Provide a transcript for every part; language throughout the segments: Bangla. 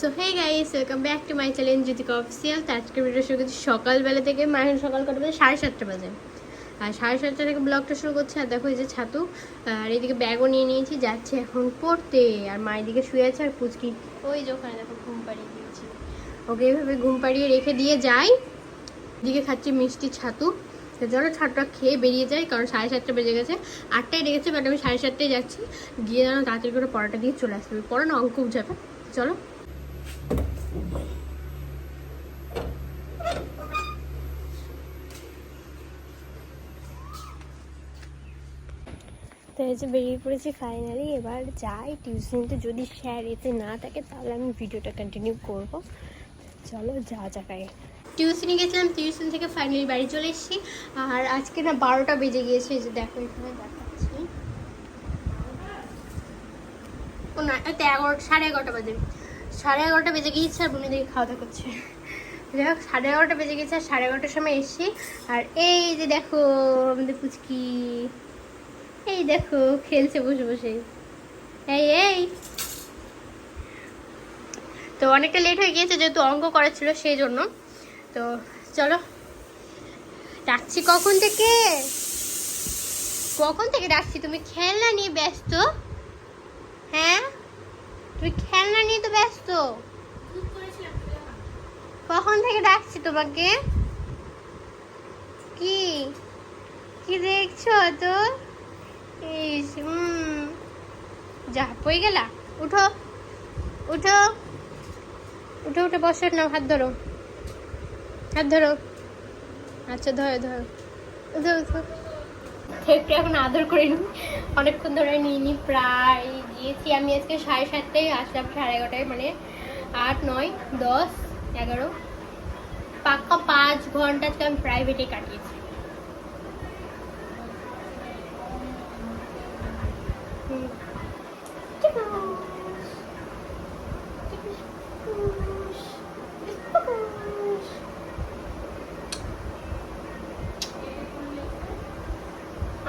So hey guys welcome back to my channel Jyotika official আজকের ভিডিও শুরু করছি সকালবেলা থেকে, মায়ের সকাল কটা বাজে? সাড়ে সাতটা বাজে। আর সাড়ে সাতটা থেকে ব্লগটা শুরু করছে, আর দেখো এই যে ছাতু, আর এইদিকে ব্যাগও নিয়ে নিয়েছি, যাচ্ছে এখন পড়তে। আর মায়ের দিকে শুয়ে আছে, আর পুচকি ওই যে ওখানে দেখো ঘুম পাড়িয়ে দিয়েছি। ওকে এইভাবে ঘুম পাড়িয়ে রেখে দিয়ে যাই। দিকে খাচ্ছি মিষ্টি ছাতু। চলো ছাতুটা খেয়ে বেরিয়ে যাই, কারণ সাড়ে সাতটা বেজে গেছে। আটটায় রেখেছে বাট আমি সাড়ে সাতটায় যাচ্ছি। গিয়ে যেন তাড়াতাড়ি করে পড়াটা দিয়ে চলে আসতে হবে। পড়া না অঙ্ক বুঝাবে চলো। তো এই যে বেরিয়ে পড়েছি ফাইনালি এবার যাই টিউশনিতে যদি স্যার এতে না থাকে, তাহলে আমি ভিডিওটা কন্টিনিউ করব। চলো যা জায়গায় টিউশনি গেছিলাম টিউশন থেকে ফাইনালি বাড়ি চলে এসেছি। আর আজকে না বারোটা বেজে গিয়েছে যে দেখো, এখানে দেখাচ্ছি। ও না এগারোটা সাড়ে এগারোটা বাজে। সাড়ে এগারোটা বেজে গিয়েছে আর বুনি দেখি খাওয়া দাওয়া করছে। যাই হোক, সাড়ে এগারোটা বেজে গেছে আর সাড়ে এগারোটার সময় এসেছি। আর এই যে দেখো, আমাদের পুচকি। এই দেখো, খেলছে বসে বসে। এই এই। তো অনেকটা লেট হয়ে গিয়েছে, যেহেতু অঙ্ক করা ছিল সেই জন্য। তো চলো। ডাকছি কখন থেকে? কখন থেকে ডাকছি? তুমি খেলনা নিয়ে ব্যস্ত। হ্যাঁ? তুমি খেলনা নিয়ে তো ব্যস্ত। কখন থেকে ডাকছি তোমাকে? কি? কি দেখছ তো? যা, পড়ে গেলা? উঠো। উঠো। উঠো, উঠে বসো না হাত ধরো। হাত ধরো। আচ্ছা ধরো ধরো। উঠো। একটু এখন আদর করে নিই। অনেকক্ষণ ধরে নিয়ে নি প্রায় গিয়েছি আমি আজকে সাড়ে সাতটায়, আসলাম সাড়ে এগারোটায় মানে আট, নয়, দশ, এগারো। পাক্কা পাঁচ ঘণ্টা আজকে আমি প্রাইভেটে কাটিয়েছি।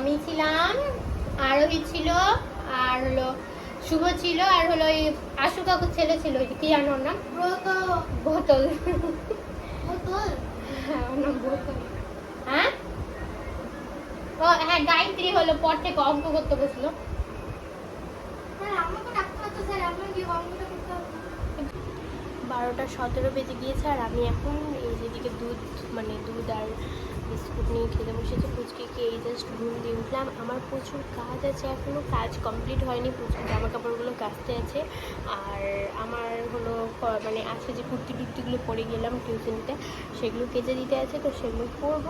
আমি ছিলাম আরোহী ছিল আর হলো শুভ ছিল আর হলো ওই আশু কাকুর ছেলে ছিল ওই কি জানো ওর নাম? বোতল। হ্যাঁ ওর নাম বোতল। হ্যাঁ? ও হ্যাঁ গায়ত্রী হলো পর থেকে অঙ্ক করতে বসল। বারোটা সতেরো বেজে গিয়েছে আর আমি এখন এই যেদিকে দুধ মানে দুধ আর বিস্কুট নিয়ে খেতে বসেছি। পুচকিকে এই জাস্ট ঘুম দিয়ে উঠলাম। আমার প্রচুর কাজ আছে এখনও কাজ কমপ্লিট হয়নি। প্রচুর জামা কাপড়গুলো কাচতে আছে। আর আমার হলো মানে আছে যে কুর্তি টুর্তিগুলো পরে গেলাম টিউশনিতে সেগুলো কেজে দিতে আছে, তো সেগুলো করব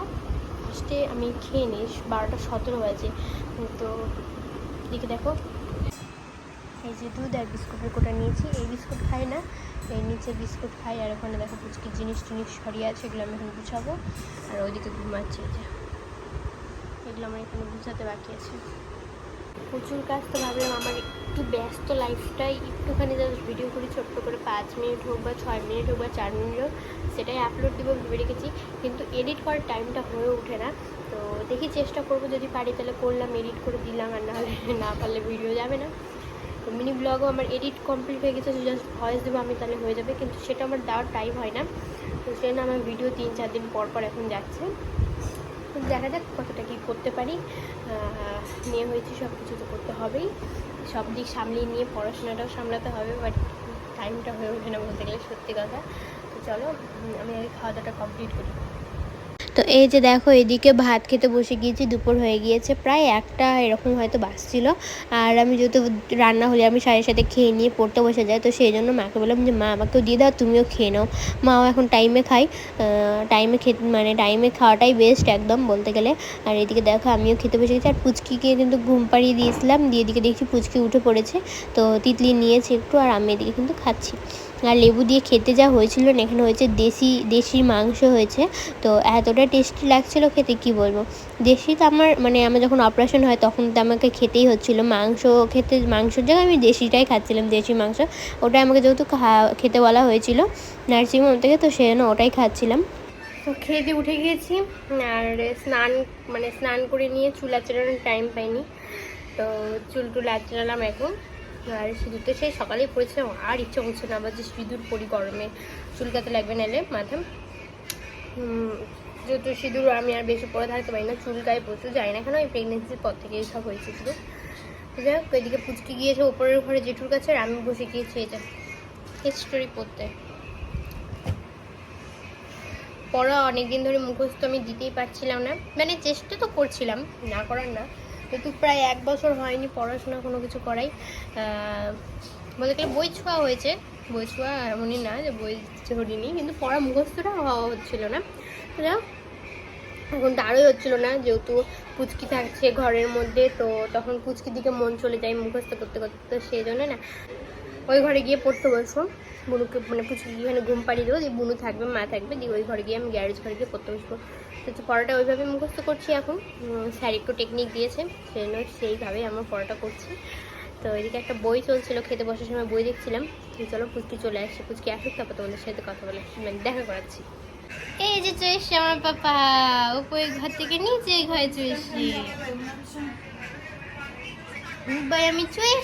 ফার্স্টে আমি খেয়ে নিই, বারোটা সতেরো বাজে। তো এদিকে দেখো। এই যে দুধ আর বিস্কুটের কোটা নিয়েছি। এই বিস্কুট খাই না। এই নিচে বিস্কুট খাই, আর ওখানে দেখো পুচকি জিনিস টিনিস সরিয়ে আছে, এগুলো আমি এখন গুছাবো। আর ওইদিকে ঘুমাচ্ছে যে। এগুলো আমার এখানে গুছাতে বাকি আছে। প্রচুর কাজ, তো ভাবলাম আমার একটু ব্যস্ত লাইফটাই একটুখানি জাস্ট ভিডিও করি, ছোট্ট করে পাঁচ মিনিট হোক বা ছয় মিনিট হোক বা চার মিনিট হোক, সেটাই আপলোড দেবো, ভেবে রেখেছি। কিন্তু এডিট করার টাইমটা হয়ে ওঠে না। তো দেখি চেষ্টা করব, যদি পারি তাহলে করলাম এডিট করে দিলাম, আর না হলে না পারলে ভিডিও যাবে না। মিনি ব্লগও আমার এডিট কমপ্লিট হয়ে গেছে জাস্ট ভয়েস দেবো আমি তাহলে হয়ে যাবে, কিন্তু সেটা আমার দেওয়ার টাইম হয় না। তো সেই জন্য আমার ভিডিও তিন চার দিন পর পর এখন যাচ্ছে। দেখা যাক কতটা কী করতে পারি। নিয়ে হয়েছি সব কিছু তো করতে হবেই। সব দিক সামলিয়ে নিয়ে পড়াশোনাটাও সামলাতে হবে বাট টাইমটা হয়ে ওঠে না বলতে গেলে, সত্যি কথা। তো চলো, আমি আগে খাওয়া দাওয়াটা কমপ্লিট করি। তো এই যে দেখো, এদিকে ভাত খেতে বসে গিয়েছি, দুপুর হয়ে গিয়েছে, প্রায় একটা এরকম হয়তো বাসছিল আর আমি যেহেতু রান্না হলে আমি সাড়ে সাথে খেয়ে নিয়ে পড়তে বসে যাই, তো সেই জন্য মাকে বললাম যে, মা, আমাকেও দিয়ে দাও, তুমিও খেয়ে নাও। মাও এখন টাইমে খাই টাইমে খেতে মানে টাইমে খাওয়াটাই বেস্ট একদম বলতে গেলে। আর এদিকে দেখো, আমিও খেতে বসে গেছি, আর পুচকিকে কিন্তু ঘুম পাড়িয়ে দিয়েছিলাম, দিয়ে এদিকে দেখছি পুচকি উঠে পড়েছে, তো তিতলি নিয়েছে একটু, আর আমি এদিকে কিন্তু খাচ্ছি। আর লেবু দিয়ে খেতে যা হয়েছিল না, এখানে হয়েছে দেশি দেশি মাংস হয়েছে। তো এতটা টেস্টি লাগছিল খেতে, কি বলব? দেশি তো আমার মানে আমার যখন অপারেশন হয় তখন তো আমাকে খেতেই হচ্ছিল। মাংস খেতে, মাংসর জায়গায় আমি দেশিটাই খাচ্ছিলাম, দেশি মাংস। ওটাই আমাকে যেহেতু খেতে বলা হয়েছিল, নার্সিংহোম থেকে তো সেই জন্য ওটাই খাচ্ছিলাম। তো দিয়ে উঠে গিয়েছি, আর স্নান মানে স্নান করে নিয়ে চুল আচড়ানোর টাইম পাইনি। তো চুল টুল আচড়ালাম এখন। আর সিঁদুর তো সেই সকালেই পড়েছিলাম আর ইচ্ছা করছে না আবার যে সিঁদুর পরি গরমে চুলকাতে লাগবে নাহলে মাথা যেহেতু সিঁদুর আমি আর বেশি পরে থাকতে পারি না চুলকায় প্রচুর যাই না কেন ওই প্রেগনেন্সির পর থেকে সব হয়েছে শুধু। যাই হোক, এদিকে পুচকি গিয়েছে ওপরের ঘরে জেঠুর কাছে, আর আমি বসে গিয়েছি এটা হিস্টোরি পড়তে। পড়া অনেকদিন ধরে মুখস্থ আমি দিতেই পারছিলাম না। মানে চেষ্টা তো করছিলাম, না করার না। কিন্তু প্রায় এক বছর হয়নি, পড়াশোনা কোনো কিছু করাই। বলতে গেলে বই ছোঁয়া হয়েছে। বই ছোঁয়া এমনই না, যে বই ছড়িনি কিন্তু পড়া মুখস্থটা হওয়া হচ্ছিল না। এখন আরোই হচ্ছিল না, যেহেতু পুচকি থাকছে ঘরের মধ্যে, তো তখন পুচকির দিকে মন চলে যায় মুখস্থ করতে করতে, তো সেই জন্য না। ওই ঘরে গিয়ে পড়তে বসবো বুনুকে মানে পুচকি এখানে ঘুম পাড়িয়ে দেবো, দিয়ে বুনু থাকবে, মা থাকবে, দিয়ে ওই ঘরে গিয়ে আমি গ্যারেজ ঘরে গিয়ে পড়তে বসবো। তো পড়াটা ওইভাবে মুখস্থ করছি এখন। স্যার একটু টেকনিক দিয়েছে, সেই জন্য সেইভাবেই আমার পড়াটা করছি। তো এদিকে একটা বই চলছিল, খেতে বসার সময় বই দেখছিলাম। চলো পুচকি চলে আসছে, পুচকি আসুক, তারপর তোমাদের সাথে কথা বলে মানে দেখা করাচ্ছি। এই যে চলে আমার পাপা উপরে ঘর থেকে নিচে ঘরে চলে আমি চলে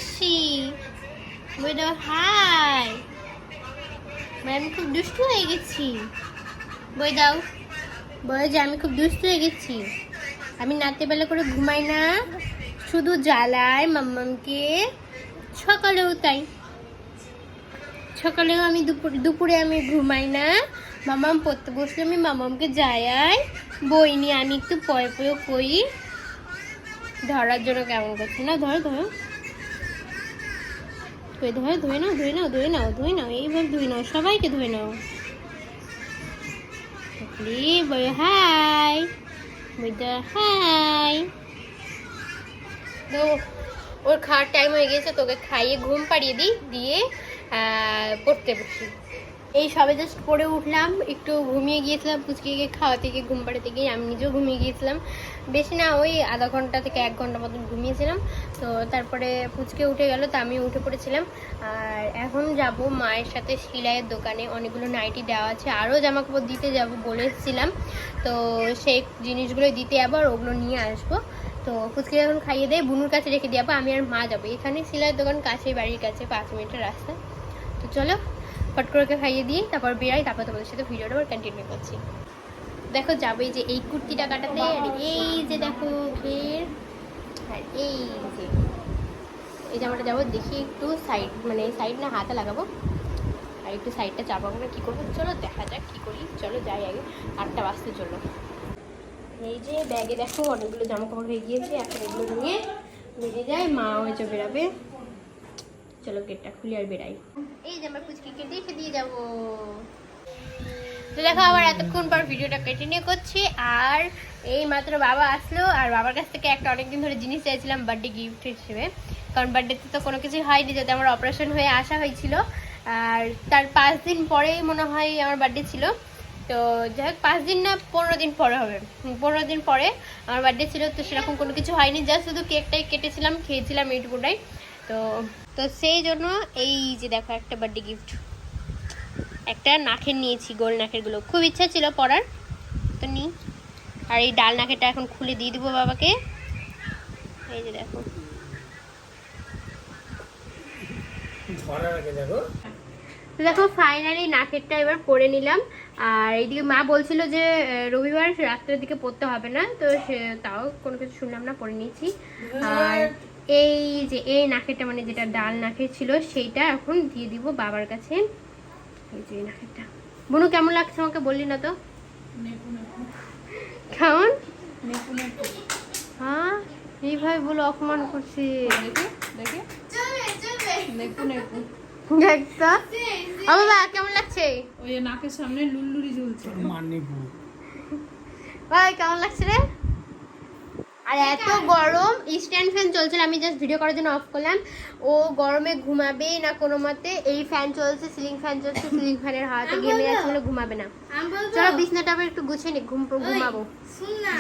হাই ভাই আমি খুব দুষ্টু হয়ে গেছি। বই দাও। বলে যে আমি খুব দুষ্টু হয়ে গেছি। আমি রাত্রেবেলা করে ঘুমাই না। শুধু জ্বালায় মাম্মামকে। সকালেও তাই। সকালেও আমি দুপুর দুপুরে আমি ঘুমাই না। মামাম পড়তে বসলে আমি মামামকে যাই বই নিয়ে আমি একটু পয়ে পয়ে করি ধরার জন্য কেমন করছি না? ধরো ধরো। কই ধরে, ধুয়ে নাও ধুয়ে নাও ধুয়ে নাও ধুয়ে নাও, এইভাবে ধুয়ে নাও, সবাইকে ধুয়ে নাও। High high. ওর খাওয়ার টাইম হয়ে গেছে তোকে খাইয়ে ঘুম পাড়িয়ে দিই, দিয়ে পড়তে বসি। এই সবে জাস্ট পড়ে উঠলাম, একটু ঘুমিয়ে গিয়েছিলাম, পুচকিকে খাওয়া থেকে ঘুম পাড়ে গিয়ে আমি নিজেও ঘুমিয়ে গিয়েছিলাম। বেশি না, ওই আধা ঘণ্টা থেকে এক ঘণ্টা মতন ঘুমিয়েছিলাম। তো তারপরে পুচকে উঠে গেল, তো আমি উঠে পড়েছিলাম। আর এখন যাব মায়ের সাথে সিলাইয়ের দোকানে, অনেকগুলো নাইটি দেওয়া আছে, আরও জামা কাপড় দিতে যাব বলে এসেছিলাম। তো সেই জিনিসগুলো দিতে যাব আর ওগুলো নিয়ে আসব। তো পুচকে এখন খাইয়ে দেয় বুনুর কাছে রেখে দিয়ে আমি আর মা যাব। এখানে সিলাইয়ের দোকান কাছে বাড়ির কাছে, পাঁচ মিনিটের রাস্তা। তো চলো। ফট করে খাইয়ে দিই তারপর বেরাই তারপর তোমাদের সাথে ভিডিওটা আবার কন্টিনিউ করছি। দেখো, যাবে যে এই কুর্তিটা কাটাতে আর এই যে দেখো ঘের আর এই যে, এই জামাটা যাব দেখি একটু সাইড মানে সাইড না হাতে লাগাবো। আর একটু সাইডটা চাপাবো না কী করব? চলো দেখা যাক কী করি, চলো যাই আগে আটটা বাজতে চলো এই যে ব্যাগে দেখো অনেকগুলো জামা কাপড় হয়ে গিয়েছে, এখন এগুলো নিয়ে বেরিয়ে যায় মা হয়েছে বেরাবে। চলো গেটটা খুলে আর বেরাই। এই যে আমার পুচকিকে দেখে দিয়ে যাব। তো দেখো, আবার এতক্ষণ পর ভিডিওটা কন্টিনিউ করছি, আর এই মাত্র বাবা আসলো, আর বাবার কাছ থেকে একটা অনেকদিন ধরে জিনিস চাইছিলাম বার্থডে গিফট হিসেবে। কারণ বার্থডেতে তো কোনো কিছুই হয়নি, যাতে আমার অপারেশন হয়ে আসা হয়েছিল। আর তার পাঁচ দিন পরেই মনে হয় আমার বার্থডে ছিল। তো যাই হোক, পাঁচ দিন না, পনেরো দিন পরে হবে। পনেরো দিন পরে আমার বার্থডে ছিল, তো সেরকম কোনো কিছু হয়নি জাস্ট শুধু কেকটাই কেটেছিলাম, খেয়েছিলাম এইটুকুটাই। তো তো সেই জন্য এই যে দেখো একটা বার্থডে গিফট একটা নাখের নিয়েছি গোল নাকেরগুলো। খুব ইচ্ছা ছিল পরার তো নিই। আর এই ডাল নাকেরটা এখন খুলে দিয়ে দিব বাবাকে। এই যে দেখো। দেখো। ফাইনালি নাকেরটা এবার পরে নিলাম। আর এইদিকে মা বলছিল যে রবিবার রাত্রের দিকে পড়তে হবে না তো সে তাও কোনো কিছু শুনলাম না পরে নিয়েছি। আর এই যে এই নাকেরটা মানে যেটা ডাল নাকের ছিল সেইটা এখন দিয়ে দিব বাবার কাছে। এই যে এই নাকেরটা। বনু কেমন লাগছে আমাকে বললি না তো? কেমন? হ্যাঁ? এইভাবে বলে অপমান করছি। বাবা কেমন লাগছে? ওই নাকের সামনে লুল্লুরি ঝুলছে। ভাই কেমন লাগছে রে? আর এত গরম স্ট্যান্ড ফ্যান চলছিল আমি জাস্ট ভিডিও করার জন্য অফ করলাম। ও গরমে ঘুমাবে না কোনো মতে। এই ফ্যান চলছে সিলিং ফ্যান চলছে সিলিং ফ্যানের হাওয়াতে ঘেমে যাচ্ছে বলে ঘুমাবে না। চলো বিছনাটা আবার একটু গুছিয়ে নি ঘুম ঘুমাবো।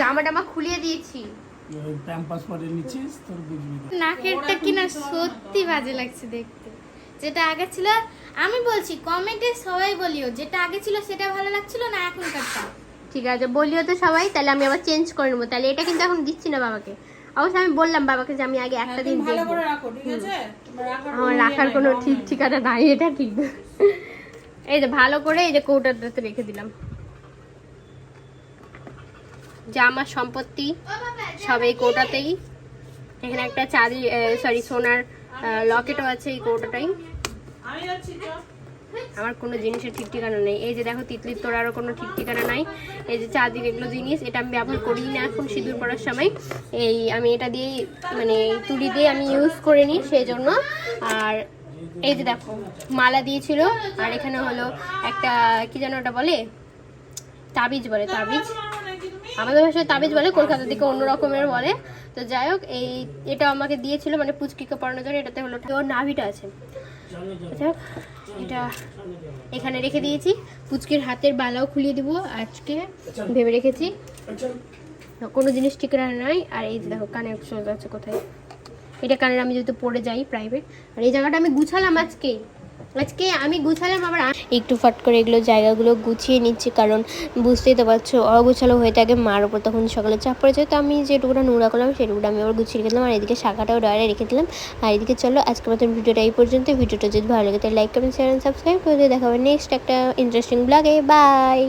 জামা টামা খুলিয়ে দিয়েছি। ওই প্যাম্পাস পরে নিচ্ছিস তোর বুঝবি না। নাকেরটা কিনা সত্যি বাজে লাগছে দেখতে। যেটা আগে ছিল আমি বলছি কমেন্টে সবাই বলিও যেটা আগে ছিল সেটা ভালো লাগছিল না এখনকারটা? ঠিক আছে বলিও তো সবাই তাহলে আমি আবার চেঞ্জ করে নেব। তাহলে এটা কিন্তু এখন দিচ্ছি না বাবাকে। অবশ্য আমি বললাম বাবাকে যে আমি আগে একটা দিন হ্যাঁ, দেখব। ঠিক আছে? তোমার রাখার আমার কোনো রাখার ইয়ে কোনো ঠিক ঠিকানা নাই এটা ঠিক এই যে ভালো করে এই যে কৌটাটাতে রেখে দিলাম। যা আমার সম্পত্তি সব এই কৌটাতেই। এখানে একটা চাঁদি সরি সোনার লকেটও আছে এই কৌটাটাই। আমি যাচ্ছি তো আমার কোনো জিনিসের ঠিক ঠিকানা নেই। এই যে দেখো, তিতলির তোরারও কোনো ঠিক ঠিকানা নাই। এই যে চাঁদির এগুলো জিনিস, এটা আমি ব্যবহার করি না এখন সিঁদুর পড়ার সময়। এই আমি এটা দিয়েই মানে তুলি দিয়ে আমি ইউজ করে নিই সেই জন্য আর এই যে দেখো, মালা দিয়েছিল, আর এখানে হলো একটা, কি যেন ওটা বলে? তাবিজ বলে, তাবিজ। আমাদের ভাষায় তাবিজ বলে, কলকাতার দিকে অন্য রকমের বলে। তো যাই হোক, এই এটা আমাকে দিয়েছিল মানে পুচকিকে পড়ানোর জন্য, এটাতে হলো নাভিটা আছে। যাই হোক এটা এখানে রেখে দিয়েছি। পুচকির হাতের বালাও খুলিয়ে দিব, আজকে ভেবে রেখেছি। কোনো জিনিস ঠিকানা নাই। আর এই যে দেখো কানে সোজা আছে কোথায়? এটা কানের আমি যেহেতু পড়ে যাই প্রাইভেট আর এই জায়গাটা আমি গুছালাম আজকেই। আজকে আমি গুছালাম, আবার একটু ফট করে এগুলো জায়গাগুলো গুছিয়ে নিচ্ছি, কারণ বুঝতেই তো পারছ, অগুছালো হয়ে থাকে মার ওপর তখন সকালে চাপ পড়ে যায় তো আমি যেটুকুটা নোংরা করলাম সেটুকুটা আমি আবার গুছিয়ে রেখে দিলাম, আর এদিকে শাখাটাও ডয়ারে রেখে দিলাম। আর এদিকে চলো, আজকের মতন ভিডিওটা এই পর্যন্ত। ভিডিওটা যদি ভালো লাগে, তাহলে লাইক কমেন্ট শেয়ার সাবস্ক্রাইব করে দেখাবে নেক্সট একটা ইন্টারেস্টিং ব্লগে বাই